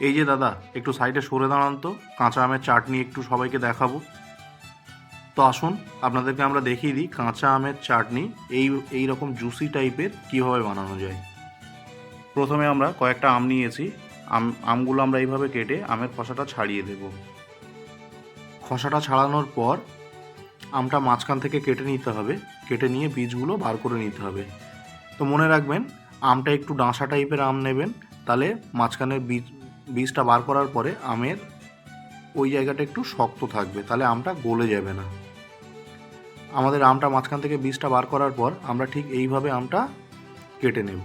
এই যে দাদা, একটু সাইডে সরে দাঁড়ান তো। কাঁচা আমের চাটনি একটু সবাইকে দেখাবো। তো আসুন, আপনাদেরকে আমরা দেখিয়ে দিই কাঁচা আমের চাটনি, এই এই রকম জুসি টাইপের কীভাবে বানানো যায়। প্রথমে আমরা কয়েকটা আম নিয়েছি। আম, আমগুলো আমরা এইভাবে কেটে আমের খোসাটা ছাড়িয়ে দেব। খোসাটা ছাড়ানোর পর আমটা মাঝখান থেকে কেটে নিতে হবে। কেটে নিয়ে বীজগুলো বার করে নিতে হবে। তো মনে রাখবেন, আমটা একটু ডাঁসা টাইপের আম নেবেন। তাহলে মাঝখানের বীজ বীজটা বার করার পরে আমের ওই জায়গাটা একটু শক্ত থাকবে, তাহলে আমটা গলে যাবে না। আমাদের আমটা মাঝখান থেকে বীজটা বার করার পর আমরা ঠিক এইভাবে আমটা কেটে নেব।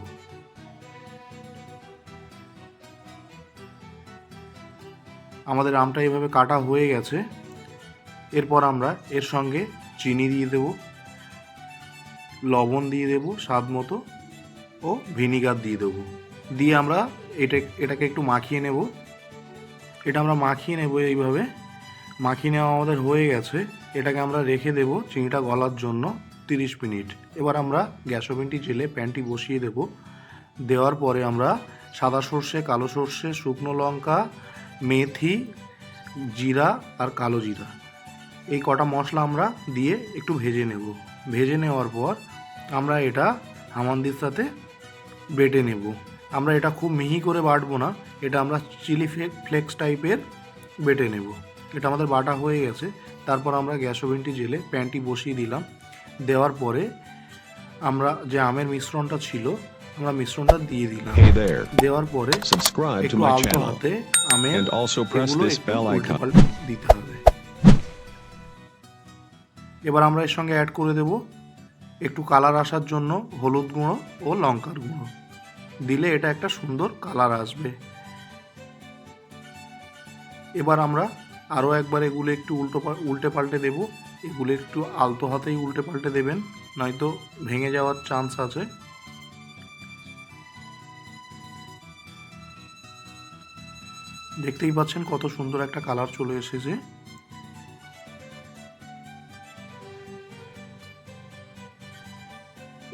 আমাদের আমটা এইভাবে কাটা হয়ে গেছে। এরপর আমরা এর সঙ্গে চিনি দিয়ে দেব, লবণ দিয়ে দেব, স্বাদ মতো, ও ভিনিগার দিয়ে দেবো। দিয়ে আমরা এটা এটাকে একটু মাখিয়ে নেব। এটা আমরা মাখিয়ে নেব এইভাবে। মাখিয়ে নেওয়া আমাদের হয়ে গেছে। এটাকে আমরা রেখে দেব চিনিটা গলার জন্য তিরিশ মিনিট। এবার আমরা গ্যাস ওভেনটি জেলে প্যানটি বসিয়ে দেব। দেওয়ার পরে আমরা সাদা সর্ষে, কালো সর্ষে, শুকনো লঙ্কা, মেথি, জিরা আর কালো জিরা। এই কটা মশলা আমরা দিয়ে একটু ভেজে নেব। ভেজে নেওয়ার পর আমরা এটা হামানদির সাথে বেটে নেব। আমরা এটা খুব মিহি করে বাটবো না এটা আমরা চিলি ফ্লেক্স টাইপের বেটে নেব। এটা আমাদের বাটা হয়ে গেছে তারপর আমরা গ্যাস ওভেনটি জেলে প্যানটি বসিয়ে দিলাম। দেওয়ার পরে আমরা যে আমের মিশ্রণটা ছিল আমরা মিশ্রণটা দিয়ে দিলাম। দেওয়ার পরে একটু আলতো হাতে আমের এগুলো একটু দিতে হবে। এবার আমরা এর সঙ্গে অ্যাড করে দেব একটু কালার আসার জন্য হলুদ গুঁড়ো ও লঙ্কার গুঁড়ো। দিলে এটা একটা সুন্দর কালার আসবে। এবার আমরা আরও একবার এগুলো একটু উল্টো উল্টে পাল্টে দেব। এগুলো একটু আলতো হাতেই উল্টে পাল্টে দেবেন, নয়তো ভেঙে যাওয়ার চান্স আছে। দেখতেই পাচ্ছেন কত সুন্দর একটা কালার চলে এসেছে।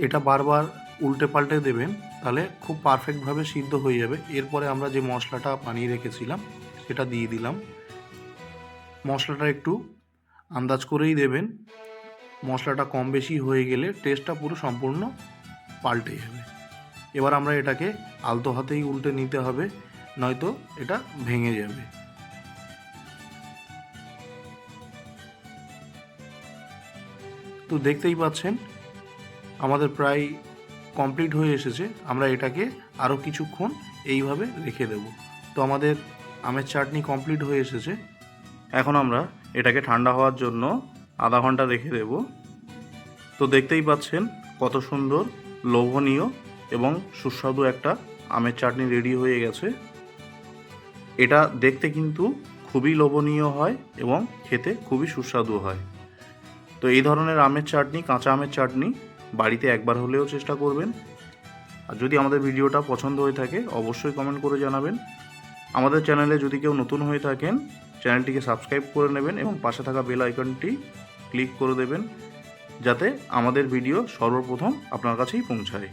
এটা বারবার উল্টে পাল্টে দেবেন। তাহলে খুব পারফেক্টভাবে সিদ্ধ হয়ে যাবে। এরপরে আমরা যে মশলাটা বানিয়ে রেখেছিলাম, সেটা দিয়ে দিলাম। মশলাটা একটু আন্দাজ করেই দেবেন। মশলাটা কম বেশি হয়ে গেলে টেস্টটা পুরো সম্পূর্ণ পাল্টে যাবে। এবার আমরা এটাকে আলতো হাতেই উল্টে নিতে হবে, নয়তো এটা ভেঙে যাবে। তো দেখতেই পাচ্ছেন, আমাদের প্রায় কমপ্লিট হয়ে এসেছে, আমরা এটাকে আরও কিছুক্ষণ এইভাবে রেখে দেব। তো আমাদের আমের চাটনি কমপ্লিট হয়ে এসেছে। এখন আমরা এটাকে ঠান্ডা হওয়ার জন্য আধা ঘণ্টা রেখে দেব। তো দেখতেই পাচ্ছেন কত সুন্দর, লোভনীয় এবং সুস্বাদু একটা আমের চাটনি রেডি হয়ে গেছে। এটা দেখতে কিন্তু খুবই লোভনীয় হয় এবং খেতে খুবই সুস্বাদু হয়। তো এই ধরনের আমের চাটনি, কাঁচা আমের চাটনি বাড়িতে একবার হলেও চেষ্টা করবেন। আর যদি আমাদের ভিডিওটা পছন্দ হয়ে থাকে, অবশ্যই কমেন্ট করে জানাবেন। আমাদের চ্যানেলে যদি কেউ নতুন হয়ে থাকেন, চ্যানেলটিকে সাবস্ক্রাইব করে নেবেন এবং পাশে থাকা বেল আইকনটি ক্লিক করে দেবেন, যাতে আমাদের ভিডিও সর্বপ্রথম আপনার কাছেই পৌঁছায়।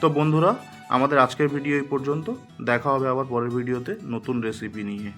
তো বন্ধুরা, আমাদের আজকের ভিডিও এই পর্যন্ত। দেখা হবে আবার পরের ভিডিওতে নতুন রেসিপি নিয়ে।